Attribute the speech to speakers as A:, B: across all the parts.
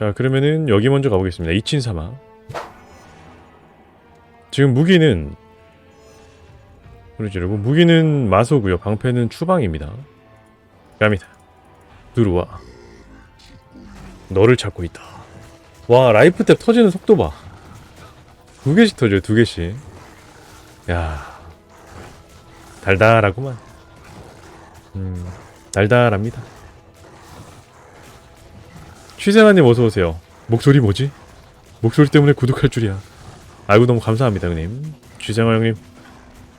A: 자 그러면은 여기 먼저 가보겠습니다. 이친 사막. 지금 무기는 그러지 여러분 무기는 마소고요. 방패는 추방입니다. 갑니다. 들어와. 너를 찾고 있다. 와 라이프 탭 터지는 속도 봐. 두 개씩 터져요. 두 개씩. 야 달달하구만. 음 달달합니다. 취생아님 어서 오세요. 목소리 뭐지? 목소리 때문에 구독할 줄이야. 아이고 너무 감사합니다, 형님. 취생아 형님,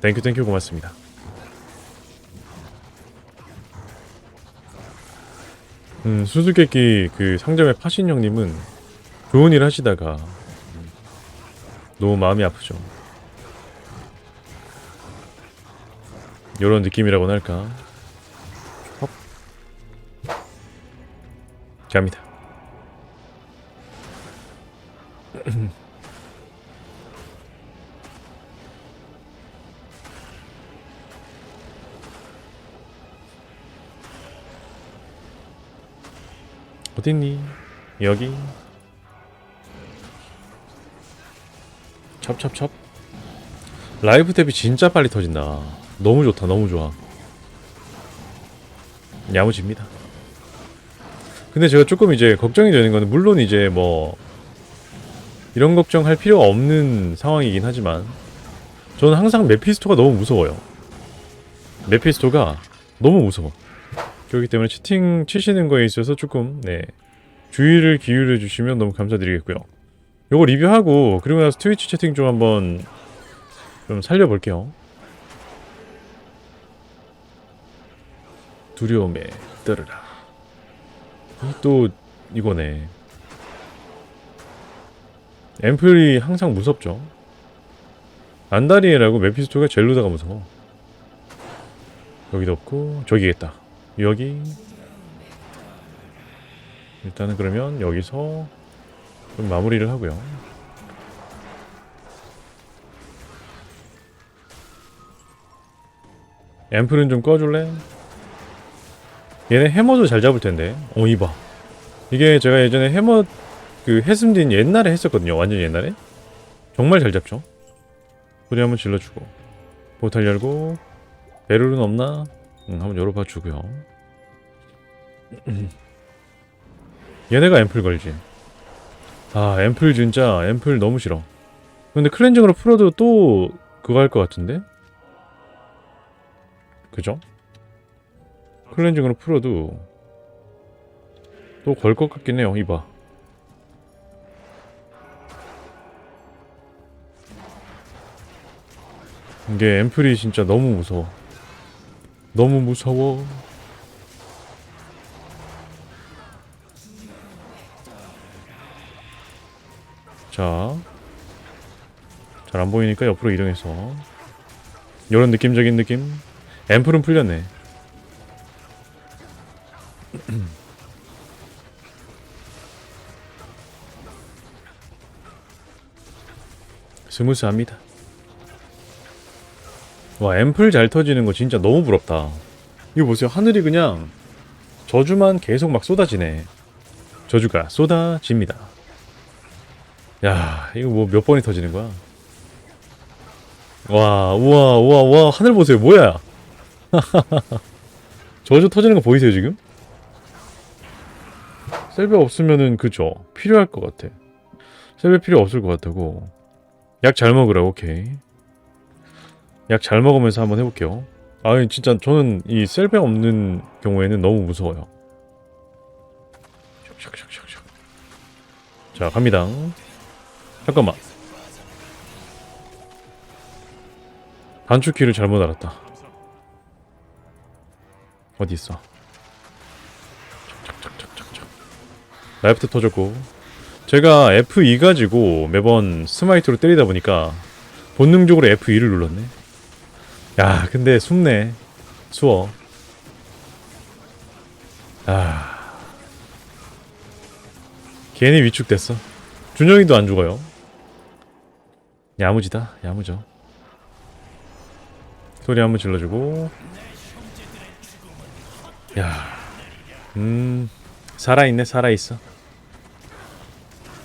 A: 땡큐 땡큐 고맙습니다. 음 수수께끼 그 상점의 파신 형님은 좋은 일 하시다가 음, 너무 마음이 아프죠. 이런 느낌이라고나 할까. 헙. 갑니다. 어딨니? 여기. 찹찹찹. 라이브 탭이 진짜 빨리 터진다. 너무 좋다, 너무 좋아. 야무집니다. 근데 제가 조금 이제 걱정이 되는 거는 물론 이제 뭐 이런 걱정할 필요가 없는 상황이긴 하지만 저는 항상 메피스토가 너무 무서워요. 메피스토가 너무 무서워. 그렇기 때문에 채팅 치시는 거에 있어서 조금 네 주의를 기울여 주시면 너무 감사드리겠고요. 요거 리뷰하고 그리고 나서 트위치 채팅 좀 한번 좀 살려볼게요. 두려움에 떨어라. 이또 이거네. 앰플이 항상 무섭죠. 안다리에라고 메피스토가 젤루다가 무서워. 여기도 없고 저기겠다. 여기 일단은 그러면 여기서 좀 마무리를 하고요. 앰플은 좀 꺼줄래? 얘네 해머도 잘 잡을 텐데. 어 이봐. 이게 제가 예전에 해머 그 해슴딘 옛날에 했었거든요. 완전 옛날에. 정말 잘 잡죠. 소리 한번 질러주고 포탈 열고 베를은 없나? 응, 한번 열어봐 주고요. 얘네가 앰플 걸지. 아 앰플 진짜 앰플 너무 싫어. 근데 클렌징으로 풀어도 또 그거 할 것 같은데? 그죠? 클렌징으로 풀어도 또 걸 것 같긴 해요. 이봐. 이게 앰플이 진짜 너무 무서워. 너무 무서워. 자. 잘 안 보이니까 옆으로 이동해서. 이런 느낌적인 느낌. 앰플은 풀렸네. 스무스합니다. 와 앰플 잘 터지는 거 진짜 너무 부럽다. 이거 보세요 하늘이 그냥 저주만 계속 막 쏟아지네. 저주가 쏟아집니다. 야 이거 뭐 몇 번이 터지는 거야? 와 우와 우와 우와 하늘 보세요 뭐야? 저주 터지는 거 보이세요 지금? 셀베 없으면은 그죠 필요할 것 같아. 셀베 필요 없을 것 같다고. 약 잘 먹으라 오케이. 약 잘 먹으면서 한번 해볼게요. 아 진짜 저는 이 셀베 없는 경우에는 너무 무서워요. 자 갑니다. 잠깐만. 단축키를 잘못 알았다. 어디 있어? 라이프트 터졌고 제가 F2 가지고 매번 스마이트로 때리다 보니까 본능적으로 F2를 눌렀네. 야, 근데 숨네. 수어. 아. 괜히 위축됐어. 준영이도 안 죽어요. 야무지다. 야무져. 소리 한번 질러주고. 야. 음. 살아있네, 살아있어.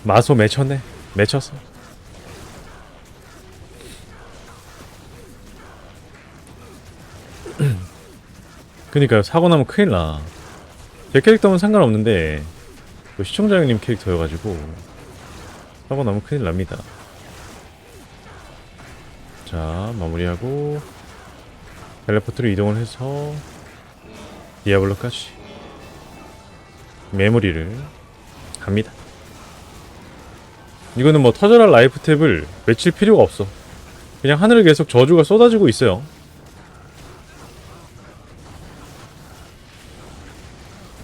A: 마소 맺혔네. 맺혔어. 그니까요. 사고 나면 큰일 나. 제 캐릭터는 상관없는데 또 시청자 형님 캐릭터여가지고 사고 나면 큰일 납니다. 자 마무리하고 텔레포트로 이동을 해서 디아블로까지 메모리를 갑니다. 이거는 뭐 터져라 라이프 탭을 외칠 필요가 없어. 그냥 하늘에 계속 저주가 쏟아지고 있어요.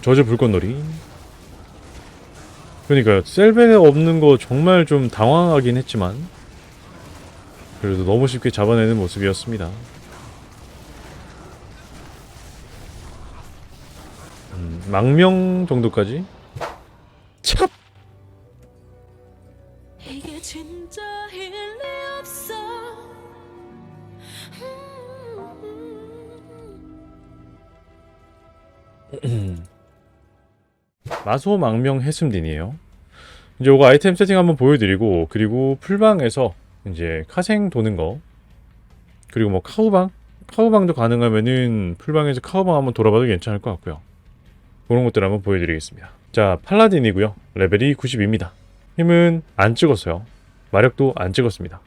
A: 저주 불꽃놀이. 그러니까요. 셀베가 없는 거 정말 좀 당황하긴 했지만 그래도 너무 쉽게 잡아내는 모습이었습니다. 음, 망명 정도까지? 찹! 마소 망명 해슴딘이에요. 이제 요거 아이템 세팅 한번 보여드리고 그리고 풀방에서 이제 카생 도는 거 그리고 뭐 카우방 카우방도 가능하면은 풀방에서 카우방 한번 돌아봐도 괜찮을 것 같고요. 그런 것들 한번 보여드리겠습니다. 자 팔라딘이고요. 레벨이 90입니다. 힘은 안 찍었어요. 마력도 안 찍었습니다.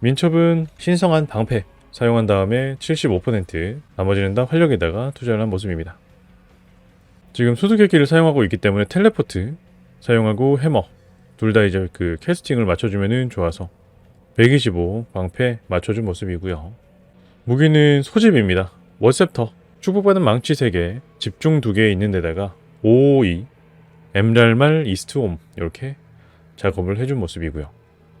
A: 민첩은 신성한 방패 사용한 다음에 75% 나머지는 다 활력에다가 투자를 한 모습입니다. 지금 수수께끼를 사용하고 있기 때문에 텔레포트 사용하고 해머 둘 다 이제 그 캐스팅을 맞춰주면은 좋아서 125 방패 맞춰준 모습이고요. 무기는 소집입니다. 워셉터 축복받은 망치 3개 집중 2개 있는 데다가 552 엠랄말 이스트홈 이렇게 작업을 해준 모습이고요.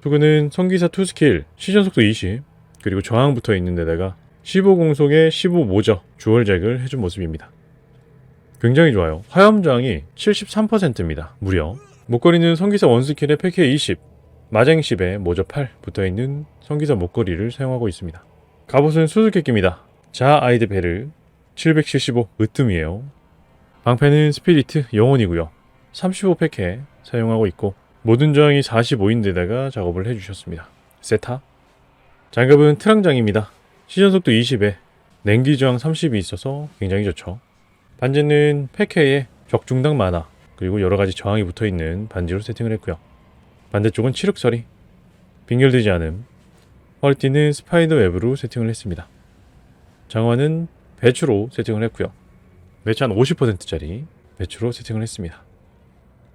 A: 투구는 성기사 2스킬 시전 속도 20 그리고 저항 붙어 있는 데다가 15 공속에 15 모저 주얼잭을 해준 모습입니다. 굉장히 좋아요. 화염 저항이 73%입니다. 무려. 목걸이는 성기사 원스킬에 패키에 20, 마쟁 10에 모저 8 붙어있는 성기사 목걸이를 사용하고 있습니다. 갑옷은 수수께끼입니다. 자 아이드 베르 775 으뜸이에요. 방패는 스피리트 영혼이고요. 35 패케 사용하고 있고 모든 저항이 45인데다가 작업을 해주셨습니다. 세타 장갑은 트랑장입니다. 시전 속도 20에 냉기 저항 30이 있어서 굉장히 좋죠. 반지는 패케에 적중당 만화 그리고 여러 가지 저항이 붙어 있는 반지로 세팅을 했고요. 반대쪽은 칠흑설이 빙결되지 않음 허리띠는 스파이더 웹으로 세팅을 했습니다. 장화는 배추로 세팅을 했고요. 매치 한 50%짜리 배추로 세팅을 했습니다.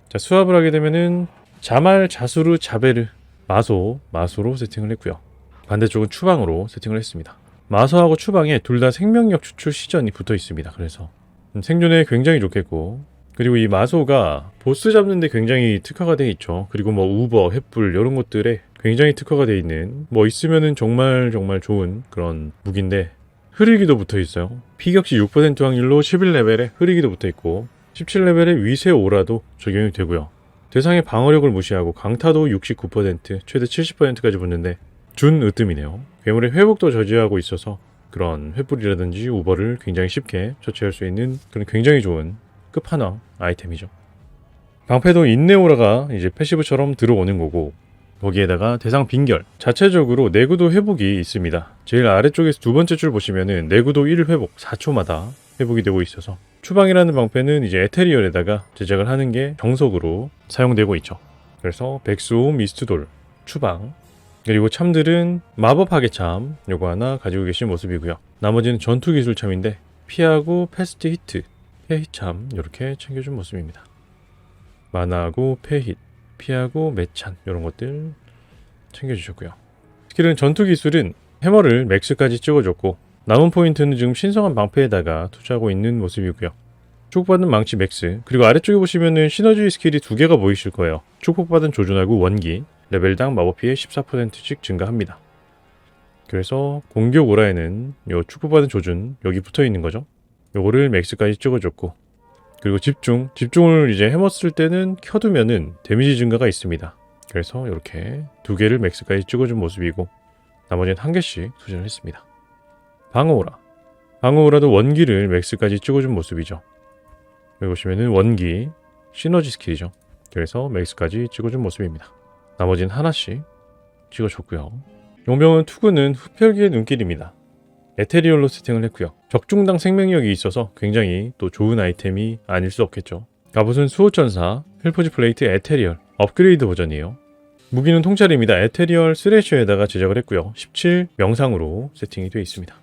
A: 자 수압을 하게 되면은 자말 자수르 자베르 마소 마소로 세팅을 했고요. 반대쪽은 추방으로 세팅을 했습니다. 마소하고 추방에 둘 다 생명력 추출 시전이 붙어 있습니다. 그래서 음, 생존에 굉장히 좋겠고 그리고 이 마소가 보스 잡는데 굉장히 특화가 돼 있죠. 그리고 뭐 우버, 횃불 이런 것들에 굉장히 특화가 돼 있는 뭐 있으면은 정말 정말 좋은 그런 무기인데 흐리기도 붙어 있어요. 피격시 6% 확률로 11레벨에 흐리기도 붙어 있고 17레벨에 위세 오라도 적용이 되고요. 대상의 방어력을 무시하고 강타도 69% 최대 70%까지 붙는데 준 으뜸이네요. 괴물의 회복도 저지하고 있어서 그런 횃불이라든지 우버를 굉장히 쉽게 처치할 수 있는 그런 굉장히 좋은 끝판왕 아이템이죠. 방패도 인네오라가 이제 패시브처럼 들어오는 거고 거기에다가 대상 빙결 자체적으로 내구도 회복이 있습니다. 제일 아래쪽에서 두 번째 줄 보시면은 내구도 1 회복 4초마다 회복이 되고 있어서 추방이라는 방패는 이제 에테리얼에다가 제작을 하는 게 정석으로 사용되고 있죠. 그래서 백수 미스트돌 추방 그리고 참들은 마법 파괴참 요거 하나 가지고 계신 모습이고요. 나머지는 전투 기술 참인데 피하고 패스트 히트, 폐히참 이렇게 챙겨준 모습입니다. 만화하고 폐힛, 피하고 매찬 이런 것들 챙겨주셨고요. 스킬은 전투 기술은 해머를 맥스까지 찍어줬고 남은 포인트는 지금 신성한 방패에다가 투자하고 있는 모습이고요. 축복받은 망치 맥스 그리고 아래쪽에 보시면은 시너지 스킬이 두 개가 보이실 거예요. 축복받은 조준하고 원기 레벨당 마법 피해 14%씩 증가합니다. 그래서 공격 오라에는 요 축복받은 조준 여기 붙어 있는 거죠. 요거를 맥스까지 찍어줬고 그리고 집중 집중을 이제 해먹었을 때는 켜두면은 데미지 증가가 있습니다. 그래서 이렇게 두 개를 맥스까지 찍어준 모습이고 나머지는 한 개씩 투자를 했습니다. 방어오라 방어오라도 원기를 맥스까지 찍어준 모습이죠. 여기 보시면은 원기 시너지 스킬이죠. 그래서 맥스까지 찍어준 모습입니다. 나머진 하나씩 찍어줬고요. 용병은 투구는 흡혈귀의 눈길입니다. 에테리얼로 세팅을 했고요. 적중당 생명력이 있어서 굉장히 또 좋은 아이템이 아닐 수 없겠죠. 갑옷은 수호천사, 헬포지 플레이트 에테리얼, 업그레이드 버전이에요. 무기는 통찰입니다. 에테리얼 스레셔에다가 제작을 했고요. 17 명상으로 세팅이 되어 있습니다.